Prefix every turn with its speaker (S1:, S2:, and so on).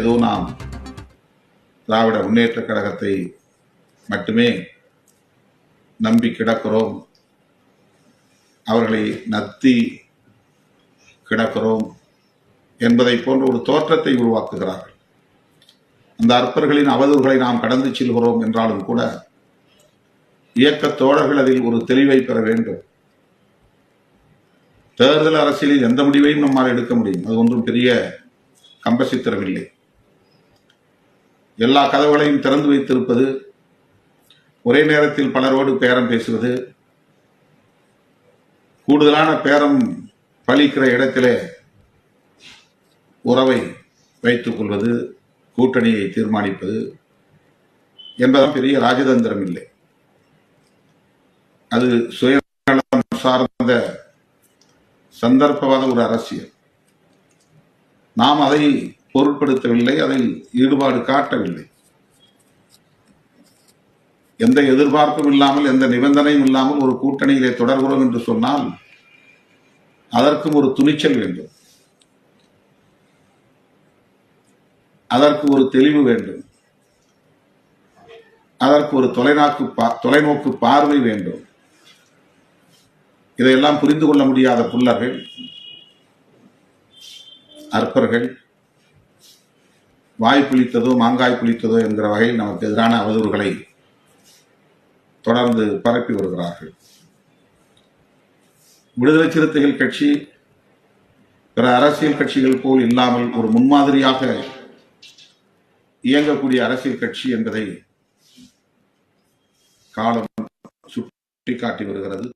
S1: ஏதோ நாம் திராவிட முன்னேற்ற கழகத்தை மட்டுமே நம்பி கிடக்கிறோம். அவர்களை நத்தி கிடக்கிறோம் என்பதை போன்ற ஒரு தோற்றத்தை உருவாக்குகிறார்கள். அந்த அற்பர்களின் அவதூறுகளை நாம் கடந்து செல்கிறோம் என்றாலும் கூட இயக்க தோழர்கள் அதில் ஒரு தெளிவை பெற வேண்டும். தேர்தல் அரசியலில் எந்த முடிவையும் நம்மால் எடுக்க முடியும். அது ஒன்றும் பெரிய கம்பசித்திரம் இல்லை எல்லா கதவுகளையும் திறந்து வைத்திருப்பது ஒரே நேரத்தில் பலரோடு பேரம் பேசுவது கூடுதலான பேரம் பலிக்கிற இடத்திலே உறவை வைத்துக் கொள்வது கூட்டணியை தீர்மானிப்பது என்பதும் பெரிய ராஜதந்திரம் இல்லை. அது சுயநலம் சார்ந்த சந்தர்ப்பவாத ஒரு அரசியல். நாம் அதை பொருட்படுத்தவில்லை அதில் ஈடுபாடு காட்டவில்லை. எந்த எதிர்பார்ப்பும் இல்லாமல் எந்த நிபந்தனையும் இல்லாமல் ஒரு கூட்டணியிலே தொடர்கிறோம் என்று சொன்னால் அதற்கும் ஒரு துணிச்சல் வேண்டும். அதற்கு ஒரு தெளிவு வேண்டும். அதற்கு ஒரு தொலைநோக்கு பா- தொலைநோக்கு பார்வை வேண்டும். இதையெல்லாம் புரிந்து கொள்ள முடியாத புல்லர்கள் அற்பர்கள் வாய் புளித்ததோ மாங்காய் புளித்ததோ என்கிற வகையில் நமக்கு எதிரான அவதூறுகளை தொடர்ந்து பரப்பி வருகிறார்கள். விடுதலை சிறுத்தைகள் கட்சி பிற அரசியல் கட்சிகள் போல் இல்லாமல் ஒரு முன்மாதிரியாக இயங்கக்கூடிய அரசியல் கட்சி என்பதை காலம் சுட்டிக்காட்டி வருகிறது.